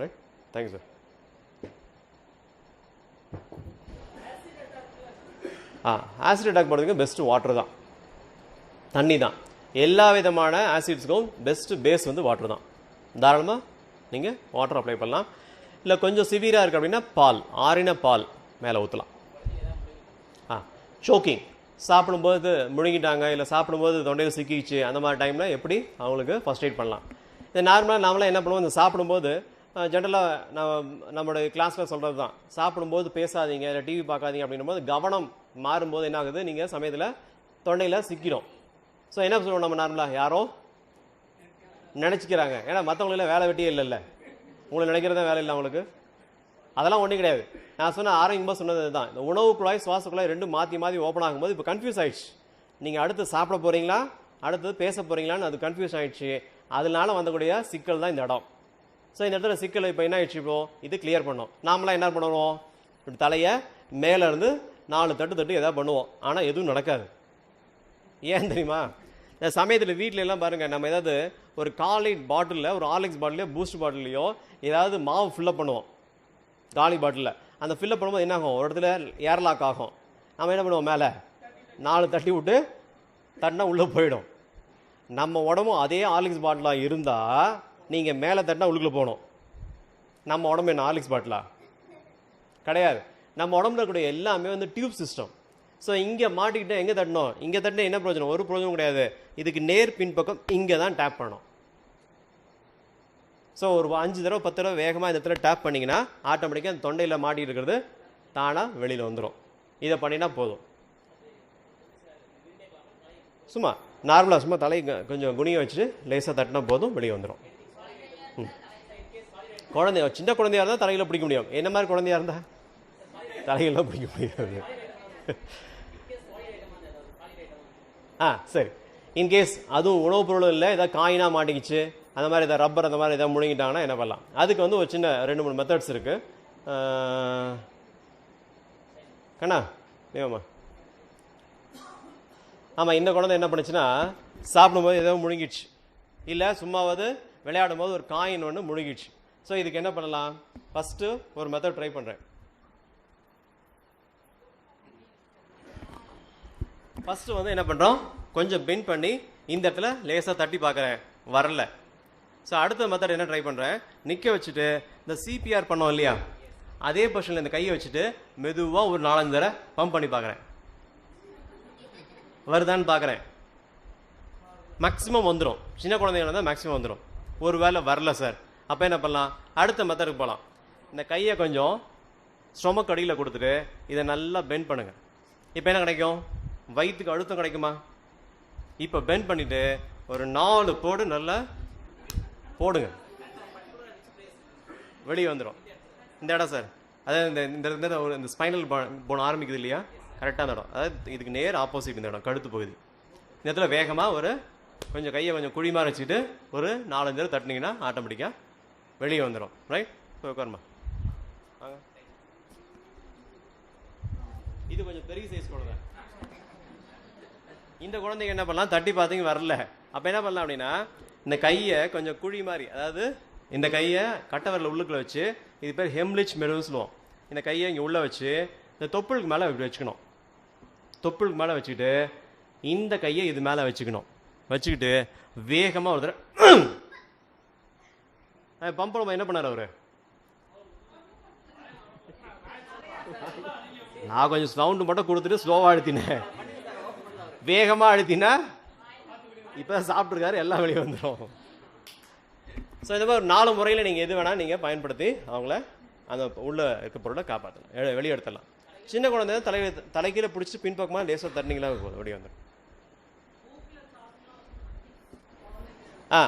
Right thank you sir ஆ acid attack பண்ணுறதுக்கு best water தான். தண்ணி தான். எல்லா விதமான ஆசிட்ஸ்க்கும் பெஸ்ட்டு பேஸ் வந்து வாட்டர் தான். தாராளமாக நீங்கள் வாட்டர் அப்ளை பண்ணலாம். இல்லை கொஞ்சம் சிவியராக இருக்குது அப்படின்னா பால் ஆறின பால் மேலே ஊற்றலாம் ஆ சோக்கிங் சாப்பிடும்போது முழுங்கிட்டாங்க இல்லை சாப்பிடும்போது தொண்டையில் சிக்கிச்சு அந்த மாதிரி டைமில் எப்படி அவங்களுக்கு ஃபர்ஸ்ட் எய்ட் பண்ணலாம். இது நார்மலாக நாமளாம் என்ன பண்ணுவோம் இந்த சாப்பிடும்போது ஜென்ரலாக நம்ம நம்மளுடைய கிளாஸில் சொல்கிறது தான் சாப்பிடும்போது பேசாதீங்க இல்லை டிவி பார்க்காதீங்க அப்படின்னும் போது கவனம் மாறும்போது என்ன ஆகுது நீங்கள் சமயத்தில் தொண்டையில் சிக்கிடும் ஸோ என்ன சொல்லுவோம் நம்ம நார்மலாக யாரோ? நினச்சிக்கிறாங்க. ஏன்னா மற்றவங்கள வேலை வெட்டியே இல்லைல்ல. உங்களை நினைக்கிறதா வேலை இல்லை அவங்களுக்கு. அதெல்லாம் ஒன்றும் கிடையாது. நான் சொன்ன ஆரோக்கியமாக சொன்னது தான் இந்த உணவு குழாய் சுவாச குழாய் ரெண்டும் மாற்றி மாற்றி ஓப்பன் ஆகும்போது இப்போ கன்ஃபியூஸ் ஆயிடுச்சு. நீங்கள் அடுத்து சாப்பிட போகிறீங்களா அடுத்தது பேச போகிறீங்களான்னு அது கன்ஃபியூஸ் ஆயிடுச்சு. அதனால வந்தக்கூடிய சிக்கல் தான் இந்த இடம். ஸோ இந்த இடத்துல சிக்கல் இப்போ என்ன ஆயிடுச்சு இப்போ இது கிளியர் பண்ணோம். நாமளாம் என்ன பண்ணுவோம்? இப்படி தலையை மேலே இருந்து நாலு தட்டு தட்டு எதாவது பண்ணுவோம். ஆனால் எதுவும் நடக்காது. ஏன் தெரியுமா? இந்த சமயத்தில் வீட்டில எல்லாம் பாருங்கள் நம்ம ஏதாவது ஒரு காலிட் பாட்டிலில் ஒரு ஆலெக்ஸ் பாட்டிலையோ பூஸ்ட் பாட்டிலையோ ஏதாவது மாவு ஃபில்லப் பண்ணுவோம். காலி பாட்டிலில். அந்த ஃபில்லப் பண்ணும்போது என்ன ஆகும்? ஒரு இடத்துல ஏர்லாக் ஆகும். நம்ம என்ன பண்ணுவோம் மேலே? நாலு தட்டி விட்டு தட்டினா உள்ளே போயிடும். நம்ம உடம்பும் அதே ஆர்லிக்ஸ் பாட்டிலாக இருந்தால் நீங்கள் மேலே தட்டினா உள்ளுக்குள்ளே போகணும். நம்ம உடம்பு என்ன ஆர்லிக்ஸ் பாட்டிலா கிடையாது. நம்ம உடம்புல இருக்கக்கூடிய எல்லாமே வந்து டியூப் சிஸ்டம் ஸோ இங்கே மாட்டிக்கிட்டு எங்கே தட்டணும்? இங்கே தட்டினா என்ன பிரயோஜனம்? ஒரு பிரயோஜனம் கிடையாது. இதுக்கு நேர் பின்பக்கம் இங்கே தான் டேப் பண்ணணும். ஸோ ஒரு அஞ்சு தடவை பத்து தடவை வேகமாக இந்த இடத்துல டேப் பண்ணிங்கன்னா ஆட்டோமேட்டிக்காக அந்த தொண்டையில் மாட்டி இருக்கிறது தானாக வெளியில் வந்துடும் இதை பண்ணினா போதும். சும்மா நார்மலாக சும்மா தலை கொஞ்சம் குனிய வச்சுட்டு லேசாக தட்டினா போதும் வெளியே வந்துடும் குழந்தைய சின்ன குழந்தையா இருந்தால் தலையில் பிடிக்க முடியும். என்ன மாதிரி குழந்தையா இருந்தா? தலையெல்லாம் பிடிக்க முடியாது. ஆ சரி. இன்கேஸ் அதுவும் உணவுப் பொருள் இல்லை ஏதாவது காயினாக மாட்டிக்கிச்சு அந்த மாதிரி ஏதாவது ரப்பர் அந்த மாதிரி எதாவது முழுங்கிட்டாங்கன்னா என்ன பண்ணலாம்? அதுக்கு வந்து ஒரு சின்ன ரெண்டு மூணு மெத்தட்ஸ் இருக்குது கண்ணா நீமா ஆமாம் இந்த குழந்தை என்ன பண்ணுச்சுன்னா சாப்பிடும்போது ஏதோ முழுங்கிடுச்சு. இல்லை சும்மாவது விளையாடும் போது ஒரு காயின் ஒன்று முழுகிடுச்சு. ஸோ இதுக்கு என்ன பண்ணலாம்? ஃபஸ்ட்டு ஒரு மெத்தட் ட்ரை பண்ணுறேன் ஃபஸ்ட்டு வந்து என்ன பண்ணுறோம் கொஞ்சம் பெண்ட் பண்ணி இந்த இடத்துல லேசாக தட்டி பார்க்குறேன். வரல. ஸோ அடுத்த மெத்தட் என்ன ட்ரை பண்ணுறேன் நிற்க வச்சுட்டு இந்த சிபிஆர் பண்ணோம் இல்லையா? அதே பொசிஷனில் இந்த கையை வச்சுட்டு மெதுவாக ஒரு நாலஞ்சு தடவை பம்ப் பண்ணி பார்க்குறேன். வருதான்னு பார்க்குறேன். மேக்ஸிமம் வந்துடும் சின்ன குழந்தைங்க தான் மேக்ஸிமம் வந்துடும் ஒரு வேளை வரல சார் அப்போ என்ன பண்ணலாம்? அடுத்த மெத்தடுக்கு போகலாம் இந்த கையை கொஞ்சம் ஸ்டொமக் அடியில் கொடுத்துட்டு இதை நல்லா பெண்ட் பண்ணுங்கள் இப்போ என்ன கிடைக்கும்? வயிற்றுக்கு அழுத்தம் கிடைக்குமா? இப்போ பெண்ட் பண்ணிவிட்டு ஒரு நாலு போடு நல்லா போடுங்க. வெளியே வந்துடும் இந்த இடம் சார் அதாவது இந்த இந்த இந்த ஒரு இந்த ஸ்பைனல் போன ஆரம்பிக்குது இல்லையா? கரெக்டாக அந்த இடம் அதாவது இதுக்கு நேர் ஆப்போசிட் இந்த இடம் கழுத்து பகுதி. இந்த இடத்துல வேகமாக ஒரு கொஞ்சம் கையை கொஞ்சம் குழி மாதிரி வச்சுட்டு ஒரு நாலஞ்சு தடவை தட்டினீங்கன்னா ஆட்டோமேட்டிக்காக வெளியே வந்துடும் ரைட் போய் உட்காருமா. வாங்க. இது கொஞ்சம் பெரிய சைஸ் குழந்தை. இந்த குழந்தைங்க என்ன பண்ணலாம்? தட்டி பார்த்தீங்க வரல. அப்போ என்ன பண்ணலாம் அப்படின்னா இந்த கையை கொஞ்சம் குழி மாதிரி அதாவது இந்த கையை கட்டவரில் உள்ளுக்குள்ள வச்சு இது பேர் ஹெம்லிச் மெருன்னு சொல்லுவோம். இந்த கையை இங்கே உள்ளே வச்சு இந்த தொப்புளுக்கு மேலே இப்படி வச்சுக்கணும். தொப்புளுக்கு மேலே வச்சுக்கிட்டு இந்த கையை இது மேலே வச்சுக்கணும். வச்சுக்கிட்டு வேகமாக ஒரு தடவை. பம்ப் என்ன பண்ணார் அவர்? நான் கொஞ்சம் சவுண்டு மட்டும் கொடுத்துட்டு ஸ்லோவாக அழுத்தினேன். வேகமாக அழுத்தினா இப்போ சாப்பிட்ருக்காரு எல்லா வெளியே வந்துடும் ஸோ இந்த மாதிரி ஒரு நாலு முறையில் நீங்கள் எது வேணால் நீங்கள் பயன்படுத்தி அவங்கள அந்த உள்ளே இருக்க பொருளை காப்பாற்றலாம் வெளியே எடுத்துடலாம். சின்ன குழந்தை தலை தலைக்கீழே பிடிச்சி பின்பக்கமாக லேசாக தட்டினீங்களா போதும். வெளியே வந்துடும் ஆ